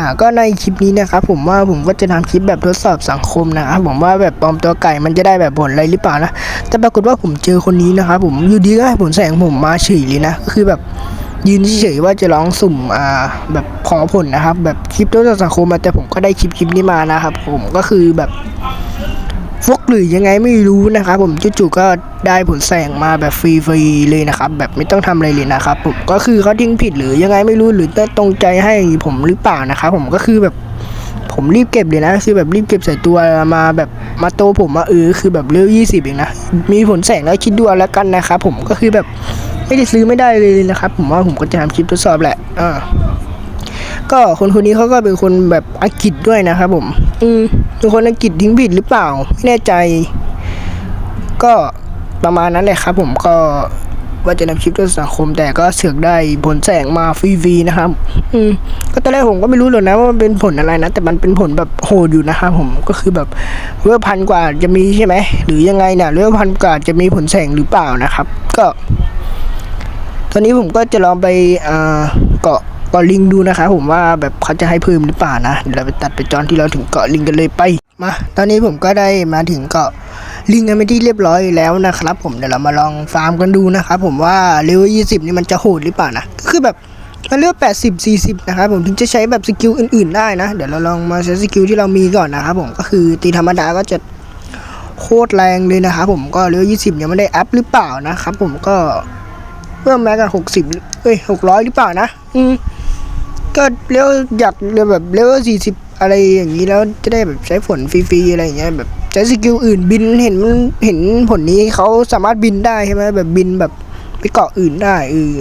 อ่าก็ในคลิปนี้นะครับผมว่าผมก็จะทำคลิปแบบทดสอบสังคมนะครับผมว่าแบบปลอมตัวไก่มันจะได้แบบผลอะไรหรือเปล่านะแต่ปรากฏว่าผมเจอคนนี้นะครับผมอยู่ดีก็ให้ผลแสงผมมาเฉยเลยนะก็คือแบบยืนเฉยว่าจะร้องสุ่มอ่าแบบขอผลนะครับ แบบคลิปทดสอบสังคมมาแต่ผมก็ได้คลิปคลิปนี้มานะครับผมก็คือแบบ ฟุกหรือยังไงไม่รู้นะครับผมจู่ๆก็ได้ผลแสงมาแบบฟรีๆเลยนะครับ แบบไม่ต้องทำอะไรเลยนะครับผมก็คือเขาทิ้งผิดหรือยังไงไม่รู้หรือตรงใจให้ผมหรือเปล่านะครับผมก็คือแบบผมรีบเก็บเลยนะคือแบบรีบเก็บใส่ตัวมาแบบมาโตผมมาเออคือแบบเร็วยี่สิบเองนะมีผลแสงแล้วคิดดูเอาแล้วกันนะครับผมก็คือแบบไม่ได้ซื้อไม่ได้เลยนะครับ ผมว่าผมก็จะทำคลิปทดสอบแหละอ่า ก็คนคนนี้เขาก็เป็นคนแบบอังกฤษด้วยนะครับผม อืมเป็นคนอังกฤษทิ้งผิดหรือเปล่า ไม่แน่ใจ ก็ประมาณนั้นแหละครับ ผมก็ว่าจะนำคลิปด้วยสังคม แต่ก็เสือกได้ผลแสงมาฟรีๆนะครับ อืมก็ตอนแรกผมก็ไม่รู้หรอกนะว่ามันเป็นผลอะไรนะ แต่มันเป็นผลแบบโหดอยู่นะครับผมก็คือแบบเรือพันกว่าจะมีใช่ไหมหรือยังไงเนี่ยเรือพันกว่าจะมีผลแสงหรือเปล่านะครับ ก็ ตอนนี้ผมก็จะลองไปอ่าเกาะ เกาะลิงดูนะครับผมว่าแบบเขาจะให้เพิ่มหรือเปล่านะเดี๋ยวเราไปตัดไปจอนที่เราถึงเกาะลิงกันเลยไปมาตอนนี้ผมก็ได้มาถึงเกาะลิงกันไปที่เรียบร้อยแล้วนะครับ ผมเดี๋ยวเรามาลองฟาร์มกันดูนะครับผมว่าเลเวลยี่สิบนี่มันจะโหดหรือเปล่านะคือแบบมันเลือกแปดสิบสี่สิบนะครับผมถึงจะใช้แบบสกิลอื่นๆได้นะ เดี๋ยวเราลองมาใช้สกิลที่เรามีก่อนนะครับผมก็คือตีธรรมดาก็จะโคตรแรงเลยนะครับผมก็เลเวลยี่สิบยังไม่ได้อัพหรือเปล่านะครับผมก็เพิ่มแม้กันหกสิบเอ้ยหกร้อยหรือเปล่านะ อืม ก็เลเวอยากเรียนแบบเลเวสี่สิบอะไรอย่างนี้แล้วจะได้แบบใช้ฝนฟรีๆอะไรอย่างเงี้ยแบบใช้สกิลอื่นบินเห็นมันเห็นผลนี้เขาสามารถบินได้ใช่ไหมแบบบินแบบไปเกาะอื่นได้เออ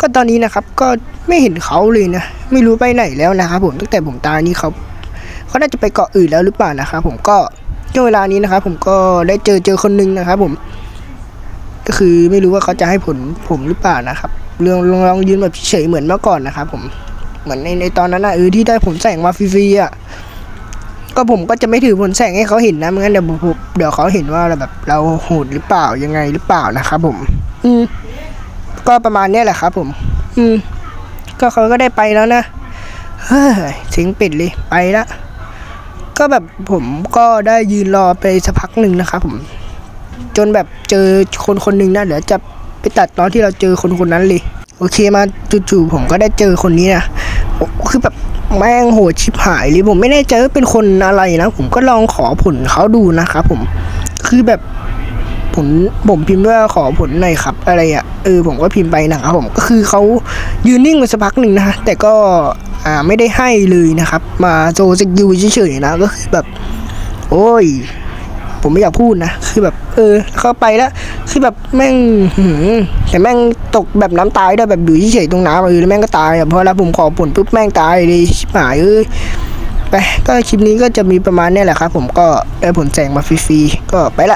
ก็ตอนนี้นะครับก็ไม่เห็นเขาเลยนะ ไม่รู้ไปไหนแล้วนะครับผมตั้งแต่ผมตายนี่เขาเขาน่าจะไปเกาะอื่นแล้วหรือเปล่านะครับผมก็ช่วงเวลานี้นะครับผมก็ได้เจอเจอคนหนึงนะครับผม ก็คือไม่รู้ว่าเขาจะให้ผลผมหรือเปล่านะครับ เรื่องลองลองยืนแบบเฉยเหมือนเมื่อก่อนนะครับผมเหมือนในในตอนนั้นนะเออที่ได้ผลแสงมาฟรีๆอะก็ผมก็จะไม่ถือผลแสงให้เขาเห็นนะไม่งั้นเดี๋ยวผมเดี๋ยวเขาเห็นว่าเราแบบเราโหดหรือเปล่ายังไงหรือเปล่านะครับผม อืม ก็ประมาณเนี้ยแหละครับ ผม อืม ก็เขาก็ได้ไปแล้วนะเฮ้ยสิงปิดเลยไปละก็แบบผมก็ได้ยืนรอไปสักพักหนึ่งนะครับผม จนแบบเจอคนคนหนึ่งนะเดี๋ยวจะ ตัดตอนที่เราเจอคนคนนั้นเลย โอเคมาจู่ๆผมก็ได้เจอคนนี้นะคือแบบแม่งโหดชิบหายเลยผมไม่แน่ใจว่าเป็นคนอะไรนะ ผมก็ลองขอผลเขาดูนะครับผมคือแบบผมผมพิมพ์ว่าขอผลหน่อยครับ อะไรอะ่ะเออผมก็พิมพ์ไปนะครับผมก็คือเขายืนนิ่งมาสักพักหนึ่งนะแต่ก็อ่าไม่ได้ให้เลยนะครับ มาโซสกิลเฉยๆนะก็คือแบบ โอ้ย ผมไม่อยากพูดนะ คือแบบ เออเข้าไปแล้ว คือแบบแม่งหืมแต่แม่งตกแบบน้ำตายด้วยแบบอยู่เฉยๆตรงน้ำเออแล้วแม่งก็ตายเพราะแล้วผมขอผลปุ๊บแม่งตายเลยชิบหายเอ้ยไปก็คลิปนี้ก็จะมีประมาณนี้แหละครับ ผมก็ได้ผลแจงมาฟรีๆก็ไปละ